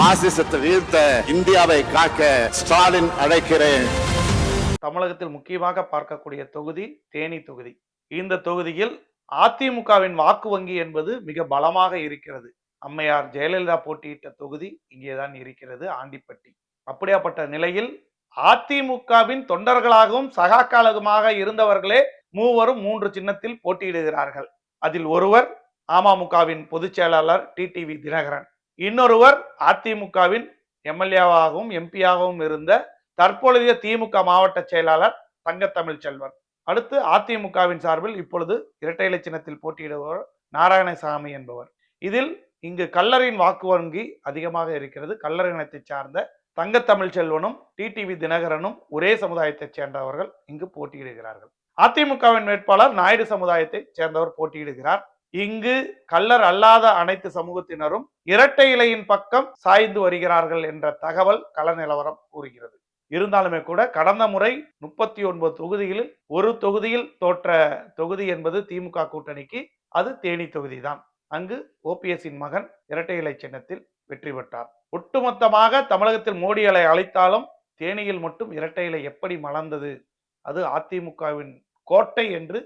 பாசிசத்தை வீழ்த்த இந்தியாவை காக்க ஸ்டாலின் அழைக்கிறேன். தமிழகத்தில் முக்கியமாக பார்க்கக்கூடிய தொகுதி தேனி தொகுதி. இந்த தொகுதியில் அதிமுகவின் வாக்கு வங்கி என்பது மிக பலமாக இருக்கிறது. அம்மையார் ஜெயலலிதா போட்டியிட்ட தொகுதி இங்கேதான் இருக்கிறது ஆண்டிப்பட்டி. அப்படியாப்பட்ட நிலையில் அதிமுகவின் தொண்டர்களாகவும் சகாக்காலகமாக இருந்தவர்களே மூவரும் மூன்று சின்னத்தில் போட்டியிடுகிறார்கள். அதில் ஒருவர் அமமுகவின் பொதுச் செயலாளர் டிடிவி தினகரன். இன்னொருவர் அதிமுகவின் எம்எல்ஏவாகவும் எம்பியாகவும் இருந்த தற்பொழுதைய திமுக மாவட்ட செயலாளர் தங்கத்தமிழ் செல்வன். அடுத்து அதிமுகவின் சார்பில் இப்பொழுது இரட்டை இலை சின்னத்தில் போட்டியிடுபவர் நாராயணசாமி என்பவர். இதில் இங்கு கல்லறையின் வாக்கு வங்கி அதிகமாக இருக்கிறது. கல்லர் சார்ந்த தங்கத்தமிழ் செல்வனும் டிடிவி தினகரனும் ஒரே சமுதாயத்தைச் சேர்ந்தவர்கள் இங்கு போட்டியிடுகிறார்கள். அதிமுகவின் வேட்பாளர் நாயுடு சமுதாயத்தைச் சேர்ந்தவர் போட்டியிடுகிறார். இங்கு கல்லர் அல்லாத அனைத்து சமூகத்தினரும் இரட்டை இலையின் பக்கம் சாய்ந்து வருகிறார்கள் என்ற தகவல் கள நிலவரம் கூறுகிறது. இருந்தாலுமே கூட கடந்த முறை முப்பத்தி ஒன்பது தொகுதிகளில் ஒரு தொகுதியில் தோற்ற தொகுதி என்பது திமுக கூட்டணிக்கு அது தேனி தொகுதி தான் அங்கு ஓபிஎஸ்ஸின் மகன் இரட்டை இலை சின்னத்தில் வெற்றி பெற்றார். ஒட்டுமொத்தமாக தமிழகத்தில் மோடி அலை அழைத்தாலும் தேனியில் மட்டும் இரட்டை இலை எப்படி மலர்ந்தது? அது அதிமுகவின் கோட்டை என்று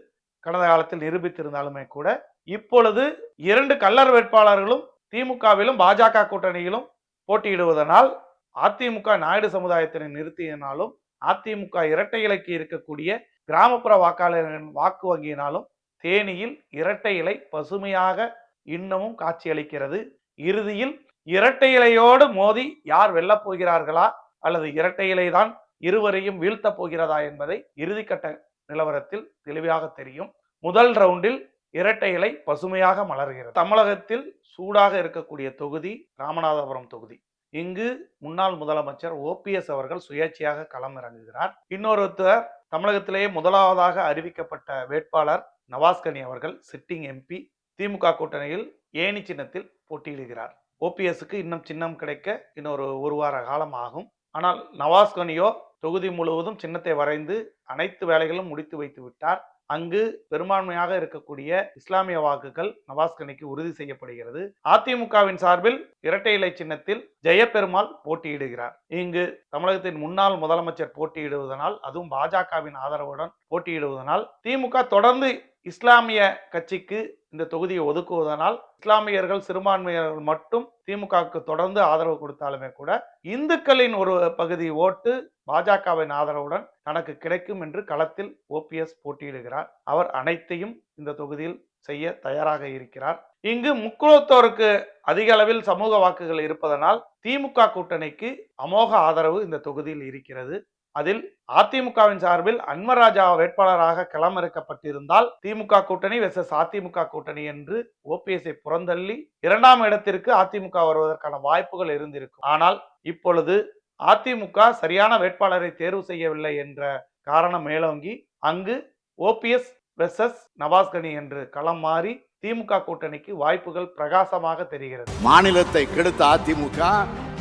கடந்த காலத்தில் நிரூபித்திருந்தாலுமே கூட இப்பொழுது இரண்டு கல்லர் வேட்பாளர்களும் திமுகவிலும் பாஜக கூட்டணியிலும் போட்டியிடுவதனால் அதிமுக நாயுடு சமுதாயத்தினை நிறுத்தியனாலும் அதிமுக இரட்டை இலைக்கு இருக்கக்கூடிய கிராமப்புற வாக்காளர்களின் வாக்கு வங்கியினாலும் தேனியில் இரட்டை இலை பசுமையாக இன்னமும் காட்சியளிக்கிறது. இறுதியில் இரட்டை இலையோடு மோதி யார் வெல்லப் போகிறார்களா? அல்லது இரட்டை இலை தான் இருவரையும் வீழ்த்தப் போகிறதா என்பதை இறுதிக்கட்ட நிலவரத்தில் தெளிவாக தெரியும். முதல் ரவுண்டில் இரட்டை இலை பசுமையாக மலர்கிறது. தமிழகத்தில் சூடாக இருக்கக்கூடிய தொகுதி ராமநாதபுரம் தொகுதி. இங்கு முன்னாள் முதலமைச்சர் ஓபிஎஸ் அவர்கள் சுயேட்சையாக களம் இறங்குகிறார் இன்னொருத்தர் தமிழகத்திலேயே முதலாவதாக அறிவிக்கப்பட்ட வேட்பாளர் நவாஸ்கனி அவர்கள் சிட்டிங் எம்பி திமுக கூட்டணியில் ஏணி சின்னத்தில் போட்டியிடுகிறார். ஓபிஎஸ்க்கு இன்னும் சின்னம் கிடைக்க இன்னொரு ஒரு வார காலம் ஆகும். ஆனால் நவாஸ்கனியோ தொகுதி முழுவதும் சின்னத்தை வரைந்து அனைத்து வேலைகளும் முடித்து வைத்து விட்டார். அங்கு பெரும்பான்மையாக இருக்கக்கூடிய இஸ்லாமிய வாக்குகள் நவாஸ்கனிக்கு உறுதி செய்யப்படுகிறது. அதிமுகவின் சார்பில் இரட்டை இலை சின்னத்தில் ஜெயபெருமாள் போட்டியிடுகிறார். இங்கு தமிழகத்தின் முன்னாள் முதலமைச்சர் போட்டியிடுவதனால் அதுவும் பாஜகவின் ஆதரவுடன் போட்டியிடுவதனால் திமுக தொடர்ந்து இஸ்லாமிய கட்சிக்கு இந்த தொகுதியை ஒதுக்குவதனால் இஸ்லாமியர்கள் சிறுபான்மையினர்கள் மட்டும் திமுகவுக்கு தொடர்ந்து ஆதரவு கொடுத்தாலுமே கூட இந்துக்களின் ஒரு பகுதி ஓட்டு பாஜகவின் ஆதரவுடன் தனக்கு கிடைக்கும் என்று களத்தில் ஓபிஎஸ் போட்டியிடுகிறார். அவர் அனைத்தையும் இந்த தொகுதியில் செய்ய தயாராக இருக்கிறார். இங்கு முக்குளத்தோருக்கு அதிக அளவில் சமூக வாக்குகள் இருப்பதனால் திமுக கூட்டணிக்கு அமோக ஆதரவு இந்த தொகுதியில் இருக்கிறது. அதில் அதிமுகவின் சார்பில் அன்மராஜா வேட்பாளராக களமிறக்கப்பட்டிருந்தால் திமுக கூட்டணி வெர்சஸ் அதிமுக கூட்டணி என்று ஓபிஎஸ்ஐ புறந்தள்ளி இரண்டாம் இடத்திற்கு அதிமுக வருவதற்கான வாய்ப்புகள் இருந்திருக்கும். ஆனால் இப்பொழுது அதிமுக சரியான வேட்பாளரை தேர்வு செய்யவில்லை என்ற காரணம் மேலோங்கி அங்கு ஓபிஎஸ் வெர்சஸ் நவாஸ்கனி என்று களம் மாறி திமுக கூட்டணிக்கு வாய்ப்புகள் பிரகாசமாக தெரிகிறது. மாநிலத்தை கெடுத்த அதிமுக